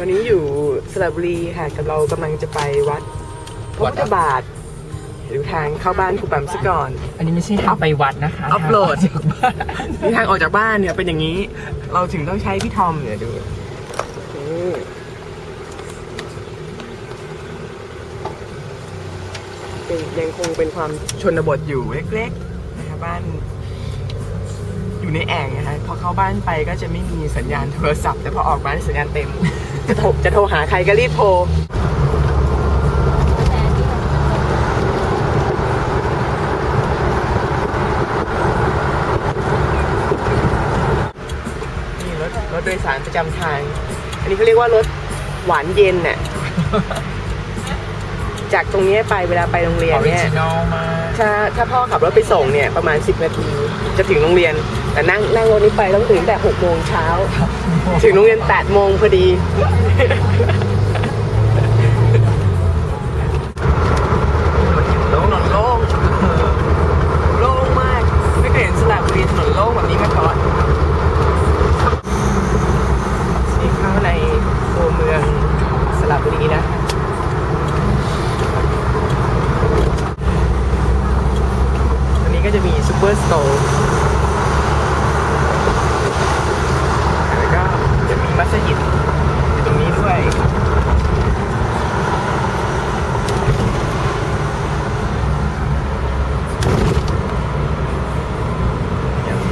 วันนี้อยู่สระบุรีค่ะกับเรากำลังจะไปวัดพระพุทธบาทดูทางเข้าบ้านครูปั๊มซะก่อน อันนี้ไม่ใช่ทางไปวัดนะคะอัพโหลด ทางออกจากบ้านนี่ทางออกจากบ้านเนี่ยเป็นอย่างนี้ เราถึงต้องใช้พี่ทอมเนี่ยดูนี่เป็นยังคงเป็นความชนบทอยู่เล็กๆนะคะบ้านอยู่ในแอ่งนะคะพอเข้าบ้านไปก็จะไม่มีสัญญาณโทรศัพท์ แต่พอออกมาสัญญาณเต็ม จะโทรจะโทรหาใครก็รีบโทรนี่รถรถโดยสารประจำทาง อันนี้เขาเรียกว่ารถหวานเย็นน่ะ จากตรงนี้ไปเวลาไปโรงเรียอนอริเนี่ย จินอลมาก ถ้าถ้าพ่อขับรถไปส่งเนี่ยประมาณ 10 นาที จะถึงโรงเรียน แต่นั่งนั่งรถนี้ไปต้องถึงแต่6โมงเช้า ถึงโรงเรียน8โมงพอดี โล่งถนนโล่งโล่งมาก ไม่เคยเห็นสระบุรีถนนโล่งแบบนี้มาก่อนนี่เข้าในตัวเมืองสระบุรีนะ อันนี้ก็จะมีซูเปอร์สโตร์แล้วก็จะมีมัสยิดอยู่ตรงนี้ด้วย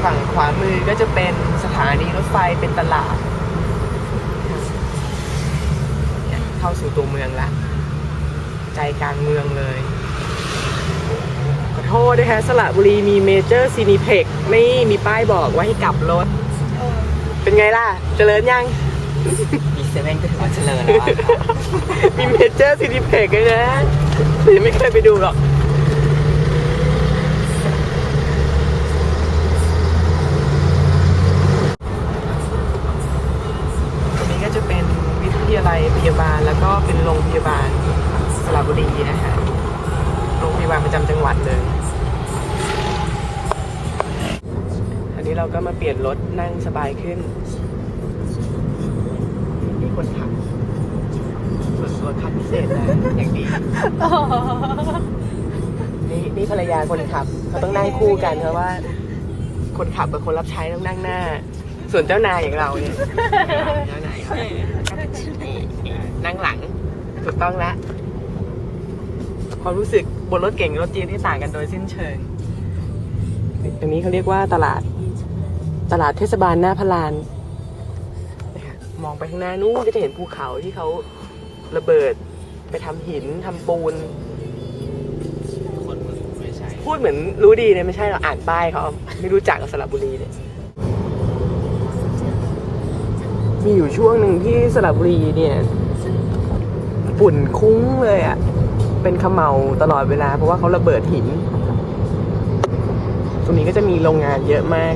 ฝั่งขวา มือก็จะเป็นสถานีรถไฟเป็นตลาดเนี่ยเข้าสู่ตัวเมืองละ ใจกลางเมืองเลยขอโทษนะคะสระบุรีมีเมเจอร์ซีนิเพ็กไม่มีป้ายบอกว่าให้กลับรถ เป็นไงล่ะ เจริญยัง มีเซเว่นก็ถือว่าเจริญแล้วอะค่ะมีเมเจอร์ซีนิเพ็กเลยนะแต่ยังไม่เคยไปดูหรอก เราก็มาเปลี่ยนรถนั่งสบายขึ้น มีคนขับส่วนตัวคัดพิเศษนะอย่างดี นี่นี่ภรรยาคนขับเขาต้องนั่งคู่กันเพราะว่า คนขับกับคนรับใช้ต้องนั่งหน้า ส่วนเจ้านายอย่างเราเนี่ยเจ้านายเขานั่งหลังถูกต้องแล้วความรู้สึกบนรถเก่งกับรถจีนที่ต่างกันโดยสิ้นเชิง ตรงนี้เขาเรียกว่าตลาด ตลาดเทศบาลหน้าพลานนะคะมองไปข้างหน้านู้นก็จะเห็นภูเขาที่เขาระเบิด ไปทำหินทำปูน คนเมืองไม่ใช่พูดเหมือนรู้ดีเลยไม่ใช่เราอ่านป้ายเขาไม่รู้จักกับสระบุรีเนี่ยมีอยู่ช่วงหนึ่งที่สระบุรีเนี่ย ฝุ่นคุ้งเลยอะ่ะ เป็นเขมเหลาตลอดเวลา เพราะว่าเขาระเบิดหิน ตรงนี้ก็จะมีโรงงานเยอะมาก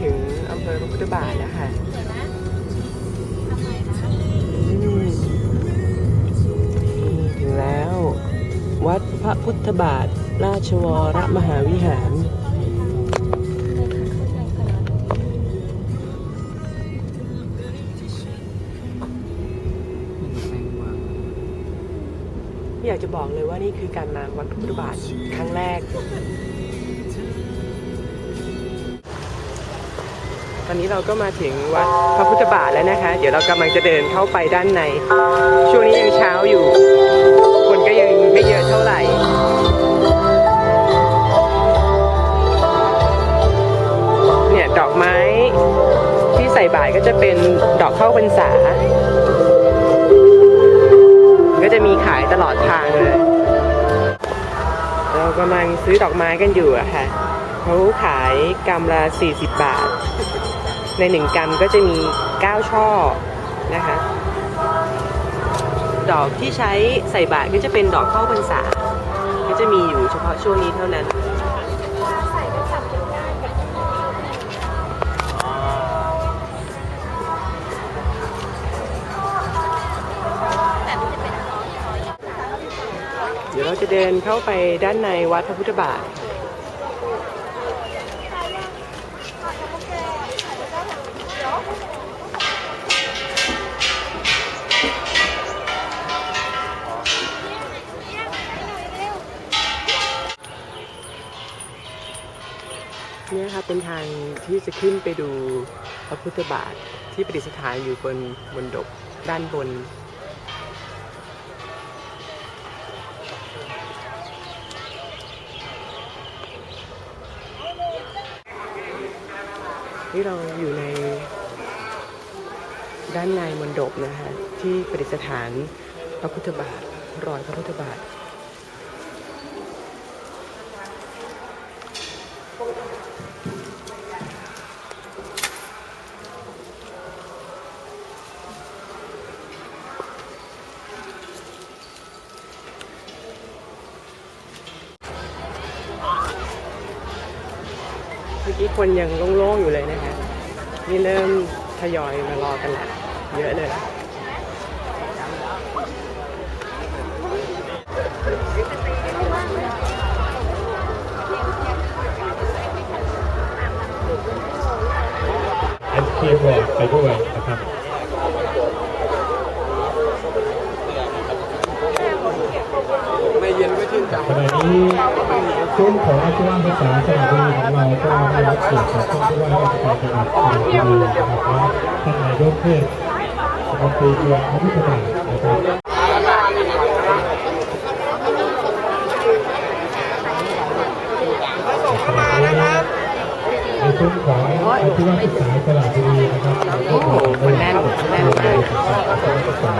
ถึงอำเภอพระพุทธบาทแล้วค่ะถึงแล้ว วัดพระพุทธบาท ราชวรมหาวิหารอยากจะบอกเลยว่านี่คือการมาวัดพระพุทธบาทครั้งแรก ตอนนี้เราก็มาถึงวัดพระพุทธบาทแล้วนะคะ เดี๋ยวเรากำลังจะเดินเข้าไปด้านใน ช่วงนี้ยังเช้าอยู่ คนก็ยังไม่เยอะเท่าไหร่เนี่ยดอกไม้ที่ใส่บาตรก็จะเป็นดอกเข้าพรรษา ก็จะมีขายตลอดทางเลย เรากำลังซื้อดอกไม้กันอยู่อะค่ะเขาขายกำละ40 บาท ในหนึ่งกำก็จะมี 9 ช่อนะคะ ดอกที่ใช้ใส่บาตรก็จะเป็นดอกเข้าพรรษา ก็จะมีอยู่เฉพาะช่วงนี้เท่านั้นเดี๋ยวเราจะเดินเข้าไปด้านในวัดพระพุทธบาท เนี่ยค่ะเป็นทางที่จะขึ้นไปดูพระพุทธบาทที่ประดิษฐานอยู่บนบนดกด้านบน นี่เราอยู่ใน ด้านในมณฑปนะคะที่ประดิษฐานพระพุทธบาทรอยพระพุทธบาทเมื่อกี้คนยังโล่งๆอยู่เลยนะคะนี่เริ่มทยอยมารอกันแล้ว เยอะเลยแอนคีย์บอร์ดไปด้วยนะครับขณะนี้ซุ้มของอาชีวศึกษาสระบุรีของเราก็ได้รับเกียรติจากท่านผู้ว่าราชการจังหวัดสระบุรีนะครับและท่านนายกเทศ มนตรีเมืองพระพุทธบาทนะครับในซุ้มของอาชีวศึกษาสระบุรีนะครับเราก็ขอแน่นแน่นเลยอาชีวศึกษา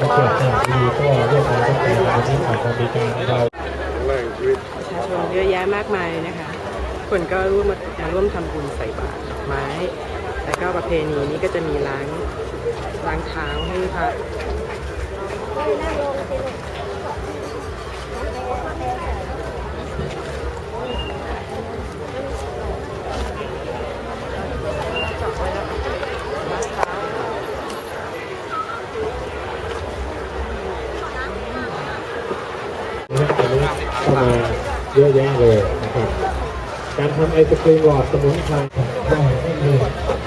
จังหวัดสระบุรีก็ร่วมกันตั้งแต่วันที่ของการบริการเราประชาชนเยอะแยะมากมายเลยนะคะ คนก็ร่วมมาร่วมทำบุญใส่บาตรดอกไม้ แล้วก็ประเพณีนี้ก็จะมีล้าง ล้างเท้าให้พระตอนนี้เข้ามาเยอะแยะเลยนะครับ การทำไอศครีมหลอดสมุนไพรก็ไม่มีนะครับแล้ว